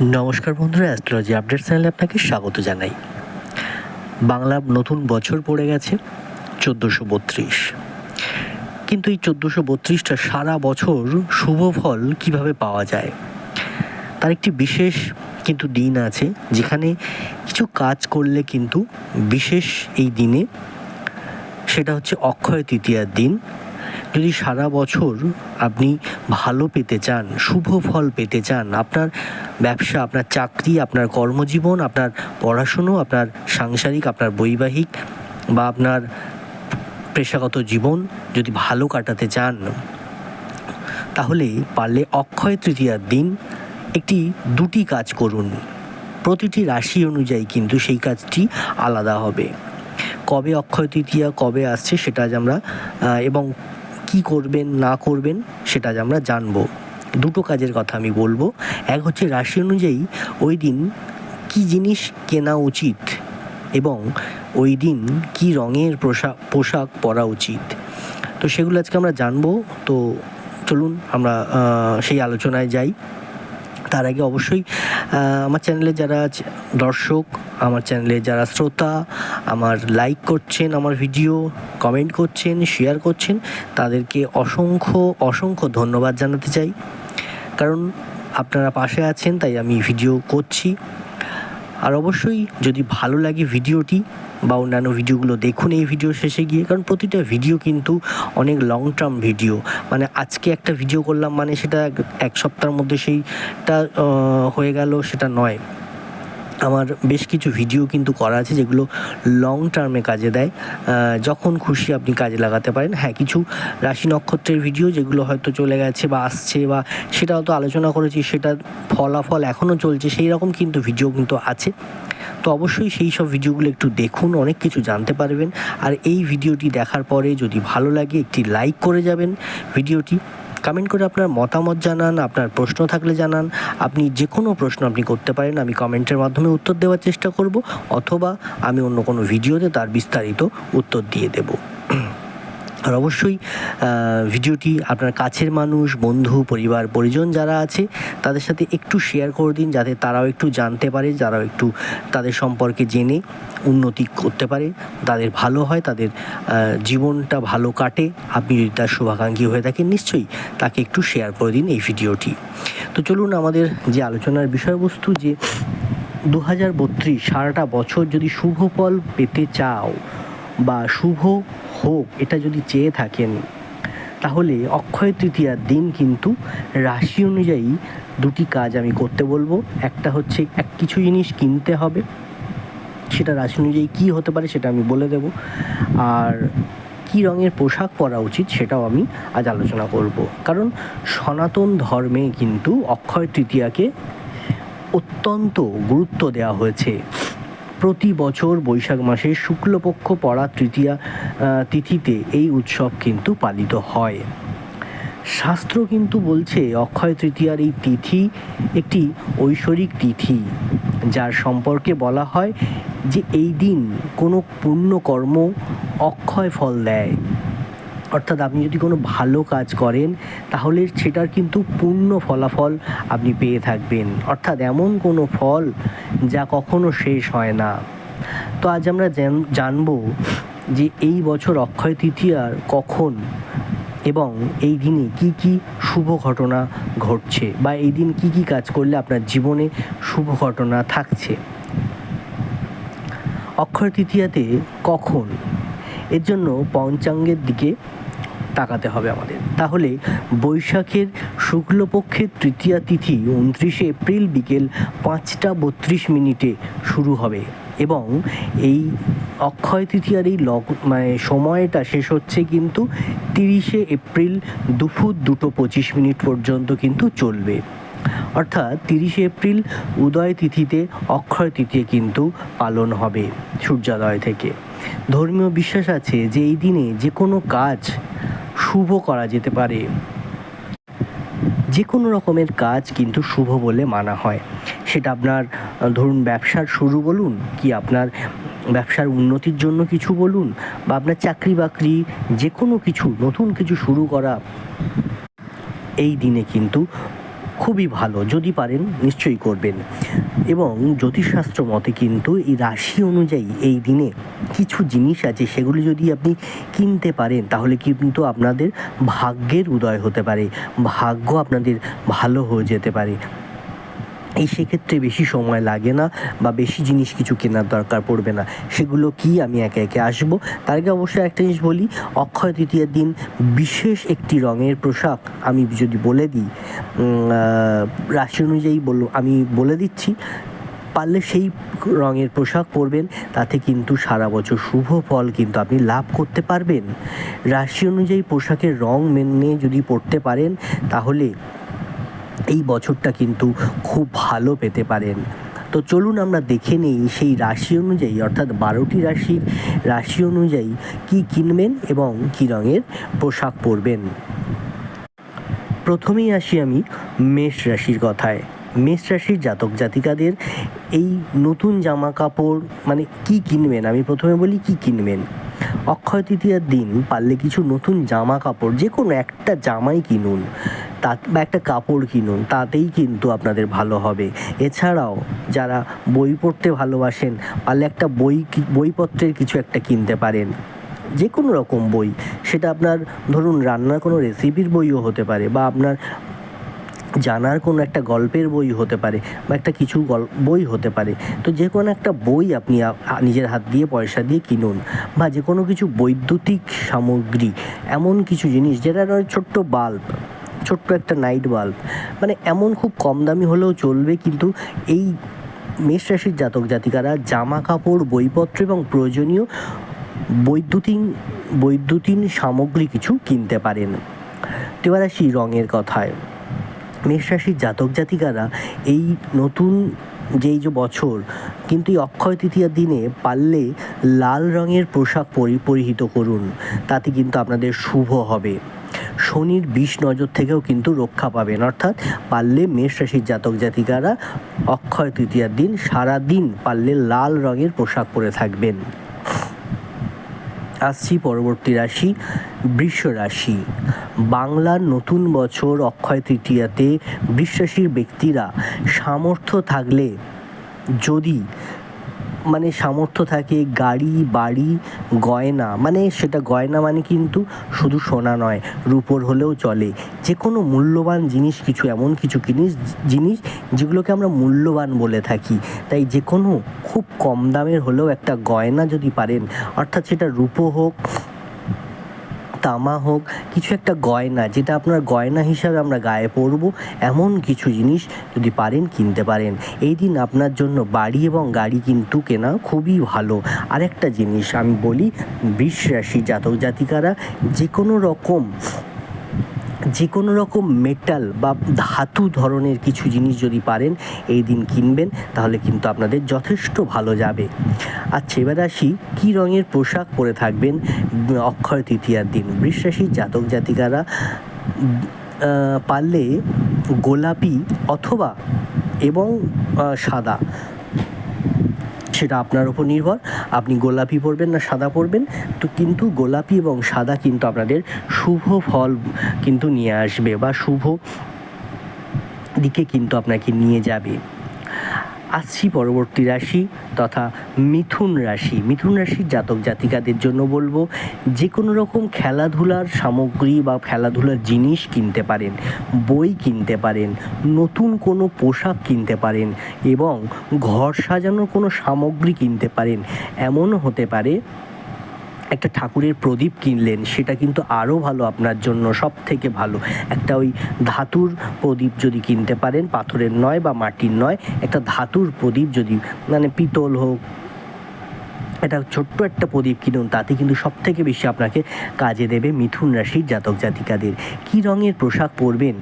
নমস্কার বন্ধুরা astrology update চ্যানেলে আপনাকে স্বাগত জানাই। বাংলা নতুন বছর পড়ে গেছে, চোদ্দোশো বত্রিশ। কিন্তু এই চোদ্দোশো বত্রিশটা সারা বছর শুভ ফল কীভাবে পাওয়া যায়? তার একটি বিশেষ কিন্তু দিন আছে, যেখানে কিছু কাজ করলে কিন্তু বিশেষ এই দিনে সেটা হচ্ছে অক্ষয় তৃতীয়ার দিন। যদি সারা বছর আপনি ভালো পেতে চান, শুভ ফল পেতে চান, আপনার ব্যবসা, আপনার চাকরি, আপনার কর্মজীবন, আপনার পড়াশুনো, আপনার সাংসারিক, আপনার বৈবাহিক বা আপনার পেশাগত জীবন যদি ভালো কাটাতে চান, তাহলে পারলে অক্ষয় তৃতীয়ার দিন একটি দুটি কাজ করুন। প্রতিটি রাশি অনুযায়ী কিন্তু সেই কাজটি আলাদা হবে। কবে অক্ষয় তৃতীয়া, কবে আসছে সেটা আজ আমরা এবং কি করবেন, না করবেন, সেটা আমরা জানব। দুটো কাজের কথা আমি বলব। এক হচ্ছে রাশি অনুযায়ী ওই দিন কি জিনিস কেনা উচিত এবং ওই দিন কি রঙের পোশাক পোশাক পরা উচিত। তো সেগুলো আজকে আমরা জানব। তো চলুন আমরা সেই আলোচনায় যাই। তার আগে অবশ্যই আমার চ্যানেলে যারা দর্শক, আমার চ্যানেলে যারা শ্রোতা, আমার লাইক করছেন, আমার ভিডিও কমেন্ট করছেন শেয়ার করছেন, তাদেরকে অসংখ্য অসংখ্য ধন্যবাদ জানাতে চাই। কারণ আপনারা পাশে আছেন, তাই আমি ভিডিও করছি। আর অবশ্যই যদি ভালো লাগে ভিডিওটি বা অন্যান্য ভিডিওগুলো দেখুন এই ভিডিও শেষে গিয়ে, কারণ প্রতিটা ভিডিও কিন্তু অনেক লং টার্ম ভিডিও মানে আজকে একটা ভিডিও করলাম মানে সেটা এক- সপ্তাহের মধ্যে সেইটা হয়ে গেল, সেটা নয়। আমার বেশ কিছু ভিডিও কিন্তু করা আছে যেগুলো লং টার্মে কাজে দেয়। যখন খুশি আপনি কাজে লাগাতে পারেন। হ্যাঁ কিছু রাশি নক্ষত্রের ভিডিও যেগুলো হয়তো চলে গেছে বা আসছে বা সেটা হয়তো আলোচনা করেছি, সেটা ফলাফল এখনও চলছে, সেই রকম কিন্তু ভিডিও কিন্তু আছে। তো অবশ্যই সেই সব ভিডিওগুলো একটু দেখুন, অনেক কিছু জানতে পারবেন। আর এই ভিডিওটি দেখার পরে যদি ভালো লাগে একটি লাইক করে যাবেন। ভিডিওটি কমেন্ট করে আপনার মতামত জানান, আপনার প্রশ্ন থাকলে জানান। আপনি যে কোনো প্রশ্ন আপনি করতে পারেন, আমি কমেন্টের মাধ্যমে উত্তর দেওয়ার চেষ্টা করব, অথবা আমি অন্য কোনো ভিডিওতে তার বিস্তারিত উত্তর দিয়ে দেবো। আর অবশ্যই ভিডিওটি আপনার কাছের মানুষ, বন্ধু, পরিবার, পরিজন যারা আছে, তাদের সাথে একটু শেয়ার করে দিন যাতে তারাও একটু জানতে পারে, যারাও একটু তাদের সম্পর্কে জেনে উন্নতি করতে পারে। তাদের ভালো হয়, তাদের জীবনটা ভালো কাটে। আপনি যদি তার শুভাকাঙ্ক্ষী হয়ে থাকেন, নিশ্চয়ই তাকে একটু শেয়ার করে দিন এই ভিডিওটি। তো চলুন আমাদের যে আলোচনার বিষয়বস্তু যে দু হাজার বত্রিশ সারাটা বছর যদি শুভ ফল পেতে চাও বা শুভ হোক, এটা যদি চেয়ে থাকেন, তাহলে অক্ষয় তৃতীয়ার দিন কিন্তু রাশি অনুযায়ী দুটি কাজ আমি করতে বলব। একটা হচ্ছে এক কিছু জিনিস কিনতে হবে, সেটা রাশি অনুযায়ী কী হতে পারে সেটা আমি বলে দেব। আর কী রঙের পোশাক পরা উচিত সেটাও আমি আজ আলোচনা করব। কারণ সনাতন ধর্মে কিন্তু অক্ষয় তৃতীয়াকে অত্যন্ত গুরুত্ব দেওয়া হয়েছে। প্রতি বছর বৈশাখ মাসে শুক্লপক্ষ পড়া তৃতীয়া তিথিতে এই উৎসব কিন্তু পালিত হয়। শাস্ত্র কিন্তু বলছে অক্ষয় তৃতীয়ার এই তিথি একটি ঐশ্বরিক তিথি, যার সম্পর্কে বলা হয় যে এই দিন কোনো পুণ্যকর্ম অক্ষয় ফল দেয়। অর্থাৎ আপনি যদি কোনো ভালো কাজ করেন, তাহলে সেটার কিন্তু পূর্ণ ফলাফল আপনি পেয়ে থাকবেন। অর্থাৎ এমন কোনো ফল যা কখনো শেষ হয় না। তো আজ আমরা জান- জানব যে এই বছর অক্ষয় তৃতীয়ার কখন এবং এই দিনে কি কি শুভ ঘটনা ঘটছে বা এই দিন কি কি কাজ করলে আপনার জীবনে শুভ ঘটনা থাকছে। অক্ষয় তৃতীয়াতে কখন? এর জন্য পঞ্চাঙ্গের দিকে তাকাতে হবে আমাদের। তাহলে বৈশাখের শুক্লপক্ষের তৃতীয়া তিথি উনত্রিশে এপ্রিল বিকেল পাঁচটা বত্রিশ মিনিটে শুরু হবে এবং এই অক্ষয় তৃতীয়ার এই লগ মানে সময়টা শেষ হচ্ছে কিন্তু তিরিশে এপ্রিল দুপুর দুটো পঁচিশ মিনিট পর্যন্ত কিন্তু চলবে। অর্থাৎ তিরিশে এপ্রিল উদয় তিথিতে অক্ষয় তৃতীয় কিন্তু পালন হবে সূর্যোদয় থেকে। ধর্মীয় বিশ্বাস আছে যে এই দিনে যে কোনো কাজ শুভ করা যেতে পারে। যে কোনো রকমের কাজ কিন্তু শুভ বলে মানা হয়। সেটা আপনার ধরুন ব্যবসার শুরু বলুন, কি আপনার ব্যবসার উন্নতির জন্য কিছু বলুন, বা আপনার চাকরি বাকরি যে কোনো কিছু, নতুন কিছু শুরু করা, এই দিনে কিন্তু খুবই ভালো। যদি পারেন, নিশ্চয়ই করবেন। এবং জ্যোতিষশাস্ত্র মতে কিন্তু এই রাশি অনুযায়ী এই দিনে কিছু জিনিস আছে, সেগুলি যদি আপনি কিনতে পারেন, তাহলে কিন্তু আপনাদের ভাগ্যের উদয় হতে পারে, ভাগ্য আপনাদের ভালো হয়ে যেতে পারে। এই সেক্ষেত্রে বেশি সময় লাগে না বা বেশি জিনিস কিছু কেনার দরকার পড়বে না। সেগুলো কি আমি একে একে আসব। তার আগে অবশ্যই একটা জিনিস বলি, অক্ষয় তৃতীয়ার দিন বিশেষ একটি রঙের পোশাক আমি যদি বলে দিই রাশি অনুযায়ী বল, আমি বলে দিচ্ছি, পারলে সেই রঙের পোশাক পরবেন। তাতে কিন্তু সারা বছর শুভ ফল কিন্তু আপনি লাভ করতে পারবেন। রাশি অনুযায়ী পোশাকের রং মেনে যদি পরতে পারেন, তাহলে এই বছরটা কিন্তু খুব ভালো পেতে পারেন। তো চলুন আমরা দেখে নিই সেই রাশি অনুযায়ী, অর্থাৎ বারোটি রাশির রাশি অনুযায়ী কি কিনবেন এবং কী রঙের পোশাক পরবেন। প্রথমেই আসি আমি মেষ রাশির কথায়। মেষ রাশির জাতক জাতিকাদের এই নতুন জামা কাপড় মানে কি কিনবেন? আমি প্রথমে বলি কি কিনবেন? অক্ষয় তৃতীয়ার দিন পারলে কিছু নতুন জামা কাপড় যে কোনো একটা জামাই কিনুন। তা বা একটা কাপড় কিনুন, তাতেই কিন্তু আপনাদের ভালো হবে। এছাড়াও, যারা বই পড়তে ভালোবাসেন, পারলে একটা বই বইপত্রের কিছু একটা কিনতে পারেন। যে কোনো রকম বই। সেটা আপনার, ধরুন রান্নার কোনো রেসিপির বইও হতে পারে, বা আপনার জানার কোনো একটা গল্পের বই হতে পারে, বা একটা কিছু গল, বই হতে পারে। তো যে কোনো একটা বই আপনি নিজের হাত দিয়ে, পয়সা দিয়ে কিনুন, বা যে কোনো কিছু বৈদ্যুতিক সামগ্রী, এমন কিছু জিনিস, যেটা নয় ছোট্ট বাল্ব। ছোট্ট একটা নাইট বাল্ব মানে এমন খুব কম দামি হলেও চলবে কিন্তু এই মেষ রাশির জাতক জাতিকারা জামা কাপড়, বইপত্র এবং প্রয়োজনীয় বৈদ্যুতিন বৈদ্যুতিন সামগ্রী কিছু কিনতে পারেন। এবার আসি রঙের কথায়। মেষ রাশির জাতক জাতিকারা এই নতুন যেই যে বছর, কিন্তু এই অক্ষয় তৃতীয়ার দিনে পারলে লাল রঙের পোশাক পরি, পরিহিত করুন। তাতে কিন্তু আপনাদের শুভ হবে। শনির বিষ নজর থেকেও কিন্তু রক্ষা পাবেন। অর্থাৎ পারলে মেষ রাশির জাতক জাতিকারা অক্ষয় তৃতীয়ার দিন সারা দিন পারলে লাল রঙের পোশাক পরে থাকবেন। আসছি পরবর্তী রাশি, বৃষ রাশি। বাংলার নতুন বছর অক্ষয় তৃতীয়াতে রাশির ব্যক্তিরা সামর্থ্য থাকলে যদি মানে সামর্থ্য থাকে গাড়ি, বাড়ি, গয়না। মানে সেটা গয়না মানে কিন্তু শুধু সোনা নয়, রূপোর হলেও চলে। যে কোনো মূল্যবান জিনিস, কিছু এমন কিছু জিনিস জিনিস যেগুলোকে আমরা মূল্যবান বলে থাকি। তাই যে কোনো খুব কম দামের হলেও একটা গয়না যদি পারেন, অর্থাৎ সেটা রূপো হোক তামা হোক, কিছু একটা গয়না, যেটা আপনার গয়না হিসাবে আমরা গায়ে পরবো, এমন কিছু জিনিস যদি পারেন কিনতে পারেন। এই দিন আপনার জন্য বাড়ি এবং গাড়ি কিন্তু কেনা খুবই ভালো। আর একটা জিনিস আমি বলি বিশ্বাসী জাতক জাতিকারা যে কোনো রকম যে কোনো রকম মেটাল বা ধাতু ধরনের কিছু জিনিস যদি পারেন, এই দিন কিনবেন, তাহলে কিন্তু আপনাদের যথেষ্ট ভালো যাবে। আচ্ছা এবার আসি, কী রঙের পোশাক পরে থাকবেন? অক্ষয় তৃতীয়ার দিন, বৃষরাশির জাতক জাতিকারা পারলে গোলাপি অথবা এবং সাদা। সেটা আপনার ওপর নির্ভর। আপনি গোলাপি পরবেন না সাদা পরবেন। তো কিন্তু গোলাপি এবং সাদা কিন্তু আপনাদের শুভ ফল কিন্তু নিয়ে আসবে বা শুভ দিকে কিন্তু আপনাকে নিয়ে যাবে। আসছি পরবর্তী রাশি তথা মিথুন রাশি। মিথুন রাশির জাতক জাতিকাদের জন্য বলব যে কোনো রকম খেলাধুলার সামগ্রী বা খেলাধুলার জিনিস কিনতে পারেন, বই কিনতে পারেন, নতুন কোনো পোশাক কিনতে পারেন এবং ঘর সাজানোর কোনো সামগ্রী কিনতে পারেন। এমনও হতে পারে একটা ঠাকুরের প্রদীপ কিনলেন, সেটা কিন্তু আরও ভালো আপনার জন্য সব থেকে ভালো। একটা ওই ধাতুর প্রদীপ যদি কিনতে পারেন, পাথরের নয় বা মাটির নয়, একটা ধাতুর প্রদীপ যদি মানে পিতল হোক, একটা ছোট্ট একটা প্রদীপ কিনুন, তাতে কিন্তু সব থেকে বেশি আপনাকে কাজে দেবে মিথুন রাশির জাতক জাতিকাদের। কী রঙের পোশাক পরবেন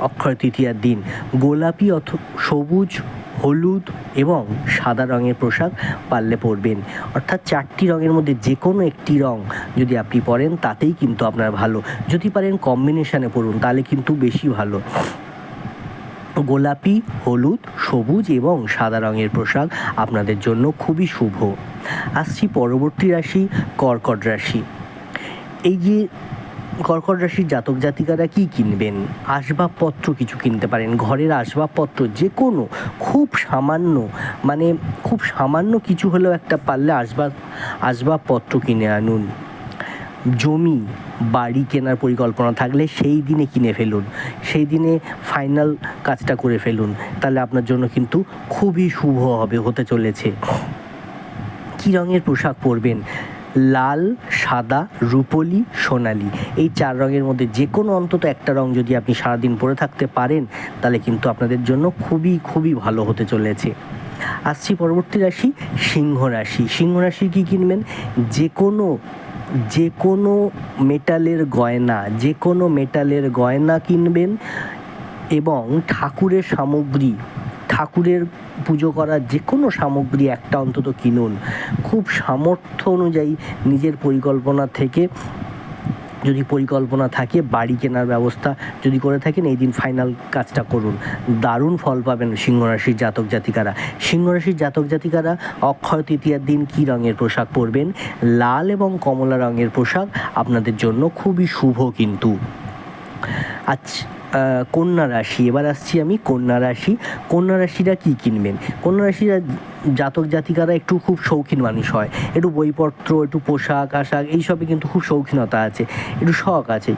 অক্ষয় তৃতীয়ার দিন? গোলাপি অথ, সবুজ হলুদ এবং সাদা রঙের পোশাক পারলে পরবেন। অর্থাৎ চারটি রঙের মধ্যে যে কোনো একটি রং যদি আপনি পরেন, তাতেই কিন্তু আপনার ভালো। যদি পারেন কম্বিনেশানে পরুন, তাহলে কিন্তু বেশি ভালো। গোলাপি, হলুদ, সবুজ এবং সাদা রঙের পোশাক আপনাদের জন্য খুবই শুভ। আসছি পরবর্তী রাশি, কর্কট রাশি। এই যে কর্কট রাশির জাতক জাতিকারা কি কিনবেন? আসবাবপত্র কিছু কিনতে পারেন, ঘরের আসবাবপত্র যে কোনো খুব সামান্য মানে খুব সামান্য কিছু হলেও একটা পারলে আসবাব আসবাবপত্র কিনে আনুন। জমি, বাড়ি কেনার পরিকল্পনা থাকলে সেই দিনে কিনে ফেলুন, সেই দিনে ফাইনাল কাজটা করে ফেলুন, তাহলে আপনার জন্য কিন্তু খুবই শুভ হবে, হতে চলেছে। কী রঙের পোশাক পরবেন? লাল, সাদা, রূপলি, সোনালি। এই চার রঙের মধ্যে যে কোনো অন্তত একটা রং যদি আপনি সারাদিন পরে থাকতে পারেন, তাহলে কিন্তু আপনাদের জন্য খুবই খুবই ভালো হতে চলেছে। আসছি পরবর্তী রাশি, সিংহ রাশি। সিংহ রাশি কী কিনবেন? যে কোনো যে কোনো মেটালের গয়না যে কোনো মেটালের গয়না কিনবেন এবং ঠাকুরের সামগ্রী ঠাকুরের পুজো করার যে কোনো সামগ্রী একটা অন্তত কিনুন। খুব সামর্থ্য অনুযায়ী নিজের পরিকল্পনা থেকে যদি পরিকল্পনা থাকে, বাড়ি কেনার ব্যবস্থা যদি করে থাকেন, এই দিন ফাইনাল কাজটা করুন। দারুণ ফল পাবেন সিংহরাশির জাতক জাতিকারা। সিংহরাশির জাতক জাতিকারা, অক্ষয় তৃতীয়ার দিন কী রঙের পোশাক পরবেন? লাল এবং কমলা রঙের পোশাক আপনাদের জন্য খুবই শুভ কিন্তু। আচ্ছা কন্যা রাশি। এবার আসছি আমি কন্যা রাশি। কন্যা রাশিরা কী কিনবেন? কন্যা রাশিরা জাতক জাতিকারা একটু খুব শৌখিন মানুষ হয়। একটু বইপত্র, একটু পোশাক, আশাক এইসবে কিন্তু খুব শৌখিনতা আছে। একটু শখ আছে।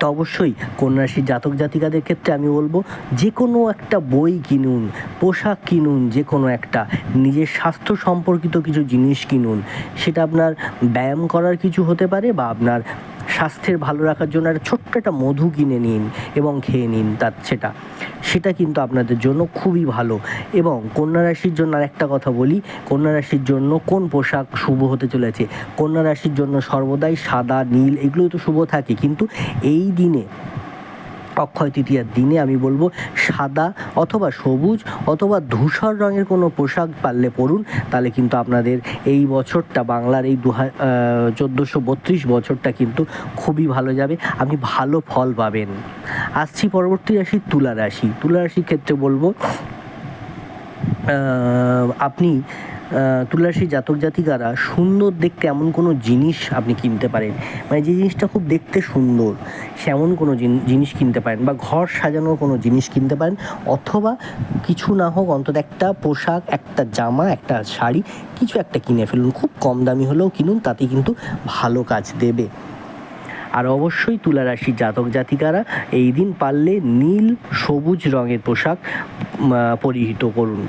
তো অবশ্যই কন্যারাশির জাতক জাতিকাদের ক্ষেত্রে আমি বলব যে কোনো একটা বই কিনুন, পোশাক কিনুন যে কোনো একটা। নিজের স্বাস্থ্য সম্পর্কিত কিছু জিনিস কিনুন। সেটা আপনার ব্যায়াম করার কিছু হতে পারে বা আপনার স্বাস্থ্যের ভালো রাখার জন্য একটা ছোট্ট একটা মধু কিনে নিন এবং খেয়ে নিন তার সেটা। সেটা কিন্তু আপনাদের জন্য খুবই ভালো। এবং কন্যা রাশির জন্য আরেকটা কথা বলি, কন্যা রাশির জন্য কোন পোশাক শুভ হতে চলেছে? কন্যা রাশির জন্য সর্বদাই সাদা, নীল, এগুলোই তো শুভ থাকে। কিন্তু এই দিনে অক্ষয় তৃতীয়ার দিনে আমি বলব সাদা অথবা সবুজ অথবা ধূসর রঙের কোনো পোশাক পারলে পরুন। তাহলে কিন্তু আপনাদের এই বছরটা বাংলার এই দু চোদ্দোশো বত্রিশ বছরটা কিন্তু খুবই ভালো যাবে। আপনি ভালো ফল পাবেন। আসছি পরবর্তী রাশি তুলা রাশি। তুলা রাশির ক্ষেত্রে বলব আপনি তুলারাশি জাতক জাতিকারা সুন্দর দেখতে এমন কোনো জিনিস আপনি কিনতে পারেন? মানে যে জিনিসটা খুব দেখতে সুন্দর, সেমন কোনো জিনিস কিনতে পারেন বা ঘর সাজানোর কোনো জিনিস কিনতে পারেন? অথবা কিছু না হোক, অন্তত একটা পোশাক, একটা জামা, একটা শাড়ি, কিছু একটা কিনে ফেলুন। খুব কম দামি হলেও কিনুন তাতে কিন্তু ভালো কাজ দেবে। আর অবশ্যই তুলারাশি জাতক জাতিকারা এই দিন পারলে নীল সবুজ রঙের পোশাক পরিহিত করুন,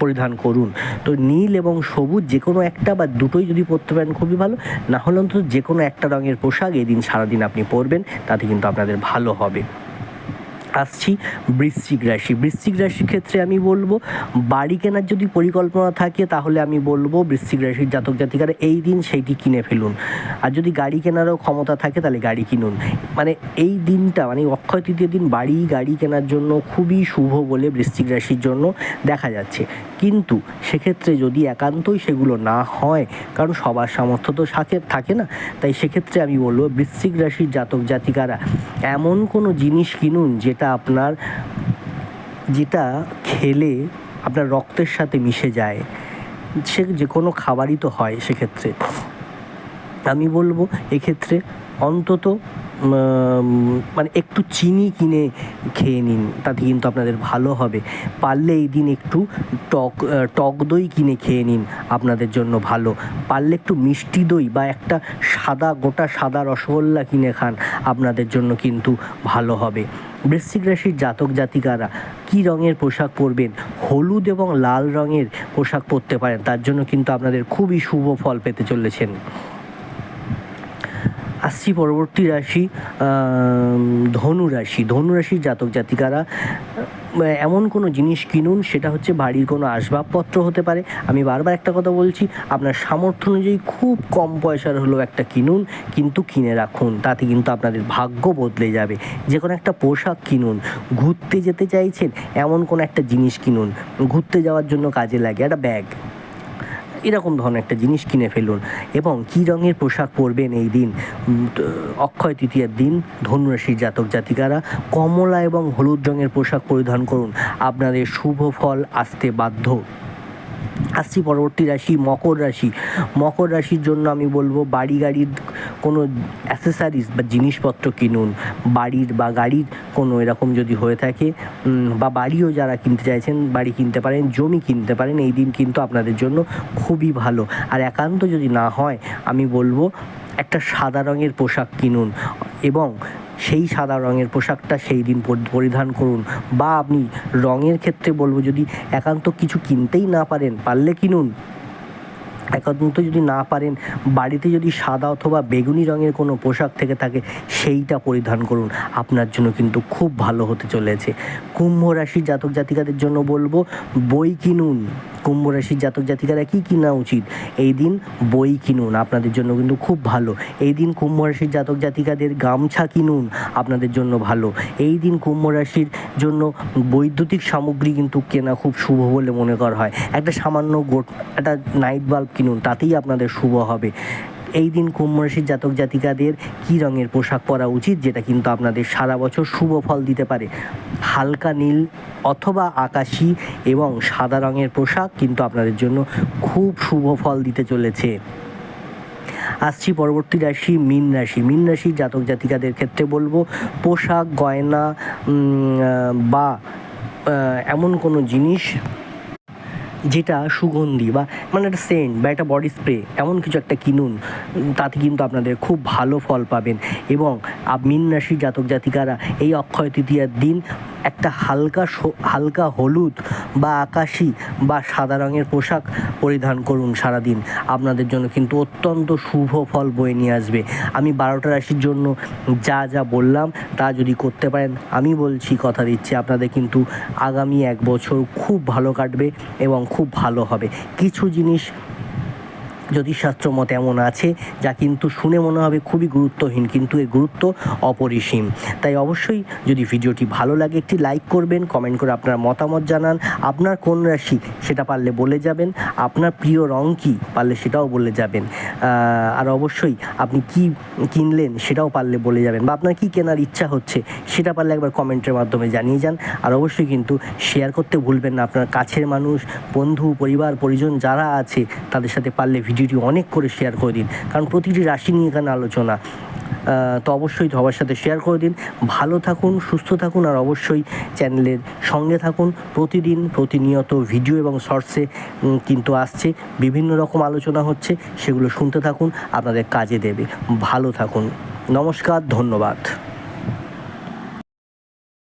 পরিধান করুন। তো নীল এবং সবুজ যে কোনো একটা বা দুটোই যদি পরতে পারেন খুবই ভালো। না হলে অন্তত যে কোনো একটা রঙের পোশাক এই দিন সারাদিন আপনি পরবেন, তাতে কিন্তু আপনাদের ভালো হবে। আসছি বৃশ্চিক রাশি। বৃশ্চিক রাশির ক্ষেত্রে আমি বলব, বাড়ি কেনার যদি পরিকল্পনা থাকে তাহলে আমি বলব বৃশ্চিক রাশির জাতক জাতিকারা এই দিন সেইটি কিনে ফেলুন। আর যদি গাড়ি কেনারও ক্ষমতা থাকে তাহলে গাড়ি কিনুন। মানে এই দিনটা মানে অক্ষয় তৃতীয় দিন বাড়ি গাড়ি কেনার জন্য খুবই শুভ বলে বৃশ্চিক রাশির জন্য দেখা যাচ্ছে। কিন্তু সেক্ষেত্রে যদি একান্তই সেগুলো না হয়, কারণ সবার সামর্থ্য তো সাথে থাকে না, তাই সেক্ষেত্রে আমি বলব বৃশ্চিক রাশির জাতক জাতিকারা এমন কোনো জিনিস কিনুন যেটা আপনার, যেটা খেলে আপনার রক্তের সাথে মিশে যায়, সে যে কোনো খাবারই তো হয় সেক্ষেত্রে। আমি বলব এক্ষেত্রে অন্তত মানে একটু চিনি কিনে খেয়ে নিন, তাতে কিন্তু আপনাদের ভালো হবে। পারলে এই দিন একটু টক টক দই কিনে খেয়ে নিন, আপনাদের জন্য ভালো। পারলে একটু মিষ্টি দই বা একটা সাদা, গোটা সাদা রসগোল্লা কিনে খান, আপনাদের জন্য কিন্তু ভালো হবে। বৃশ্চিক রাশির জাতক জাতিকারা কী রঙের পোশাক পরবেন? হলুদ এবং লাল রঙের পোশাক পরতে পারেন, তার জন্য কিন্তু আপনাদের খুবই শুভ ফল পেতে চলেছেন। আসছি পরবর্তী রাশি ধনু রাশি। ধনু রাশির জাতক জাতিকারা এমন কোনো জিনিস কিনুন, সেটা হচ্ছে বাড়ির কোনো আসবাবপত্র হতে পারে। আমি বারবার একটা কথা বলছি, আপনার সামর্থ্য অনুযায়ী খুব কম পয়সার হলেও একটা কিনুন, কিন্তু কিনে রাখুন। তাতে কিন্তু আপনাদের ভাগ্য বদলে যাবে। যে কোনো একটা পোশাক কিনুন, ঘুরতে যেতে চাইছেন, এমন কোনো একটা জিনিস কিনুন। ঘুরতে যাওয়ার জন্য কাজে লাগে একটা ব্যাগ। এরকম ধরনের একটা জিনিস কিনে ফেলুন। এবং কী রঙের পোশাক পরবেন এই দিন? অক্ষয় তৃতীয়ার দিন ধনুরাশির জাতক জাতিকারা কমলা এবং হলুদ রঙের পোশাক পরিধান করুন। আপনাদের শুভ ফল আসতে বাধ্য। আসছি পরবর্তী রাশি, মকর রাশি। মকর রাশির জন্য আমি বলব বাড়ি গাড়ির কোনো অ্যাক্সেসারিজ বা জিনিসপত্র কিনুন। বাড়ির বা গাড়ির কোনো এরকম যদি হয়ে থাকে বা বাড়িও যারা কিনতে চাইছেন, বাড়ি কিনতে পারেন, জমি কিনতে পারেন, এই দিন কিন্তু আপনাদের জন্য খুবই ভালো। আর একান্ত যদি না হয়, আমি বলব একটা সাদা রঙের পোশাক কিনুন এবং সেই সাদা রঙের পোশাকটা সেই দিন পরি- পরিধান করুন। বা আপনি রঙের ক্ষেত্রে বলব যদি একান্ত কিছু কিনতেই না পারেন, পারলে কিনুন। একান্ত যদি না পারেন, বাড়িতে যদি সাদা অথবা বেগুনি রঙের কোনো পোশাক থেকে থাকে, সেইটা পরিধান করুন। আপনার জন্য কিন্তু খুব ভালো হতে চলেছে। কুম্ভ রাশির জাতক জাতিকাদের জন্য বলব, বই কিনুন। কুম্ভ রাশির জাতক জাতিকারা কী কিনা উচিত? এই দিন বই কিনুন, আপনাদের জন্য কিন্তু খুব ভালো। এই দিন কুম্ভ রাশির জাতক জাতিকাদের গামছা কিনুন, আপনাদের জন্য ভালো। এই দিন কুম্ভ রাশির জন্য বৈদ্যুতিক সামগ্রী কিন্তু কেনা খুব শুভ বলে মনে করা হয়। একটা সামান্য গোট, একটা নাইট বাল্ব কিনুন, তাতেই আপনাদের শুভ হবে। এই দিন কুম্ভ রাশির জাতক জাতিকাদের কী রঙের পোশাক পরা উচিত, যেটা কিন্তু আপনাদের সারা বছর শুভ ফল দিতে পারে? হালকা নীল অথবা আকাশি এবং সাদা রঙের পোশাক কিন্তু আপনাদের জন্য খুব শুভ ফল দিতে চলেছে। আসছি পরবর্তী রাশি, মীন রাশি। মীন রাশির জাতক জাতিকাদের ক্ষেত্রে বলব, পোশাক, গয়না বা এমন কোনো জিনিস যেটা সুগন্ধি বা মানে একটা সেন্ট বা একটা বডি স্প্রে এমন কিছু একটা কিনুন, তাতে কিন্তু আপনাদের খুব ভালো ফল পাবেন। এবং মিন রাশির জাতক জাতিকারা এই অক্ষয় তৃতীয়ার দিন একটা হালকা হালকা হলুদ বা আকাশি বা সাদা রঙের পোশাক পরিধান করুন সারাদিন। আপনাদের জন্য কিন্তু অত্যন্ত শুভ ফল বয়ে নিয়ে আসবে। আমি বারোটা রাশির জন্য যা যা বললাম তা যদি করতে পারেন, আমি বলছি, কথা দিচ্ছি, আপনাদের কিন্তু আগামী এক বছর খুব ভালো কাটবে এবং খুব ভালো হবে। কিছু জিনিস জ্যোতিষশাস্ত্র মত এমন আছে, যা কিন্তু শুনে মনে হবে খুবই গুরুত্বহীন, কিন্তু এর গুরুত্ব অপরিসীম। তাই অবশ্যই যদি ভিডিওটি ভালো লাগে, একটি লাইক করবেন, কমেন্ট করে আপনার মতামত জানান, আপনার কোন রাশি সেটা পারলে বলে যাবেন, আপনার প্রিয় রং কী পারলে সেটাও বলে যাবেন। আর অবশ্যই আপনি কি কিনলেন সেটাও পারলে বলে যাবেন, বা আপনার কি কেনার ইচ্ছা হচ্ছে সেটা পারলে একবার কমেন্টের মাধ্যমে জানিয়ে যান। আর অবশ্যই কিন্তু শেয়ার করতে ভুলবেন না, আপনার কাছের মানুষ, বন্ধু, পরিবার, পরিজন যারা আছে, তাদের সাথে পারলে ভিডিওটি অনেক করে শেয়ার করে দিন। কারণ প্রতিটি রাশি নিয়ে এখানে আলোচনা। তো অবশ্যই সবার সাথে শেয়ার করে দিন। ভালো থাকুন, সুস্থ থাকুন, আর অবশ্যই চ্যানেলের সঙ্গে থাকুন। প্রতিদিন প্রতিনিয়ত ভিডিও এবং শর্টসে কিন্তু আসছে। বিভিন্ন রকম আলোচনা হচ্ছে, সেগুলো শুনতে থাকুন। আপনাদের কাজে দেবে। ভালো থাকুন। নমস্কার, ধন্যবাদ।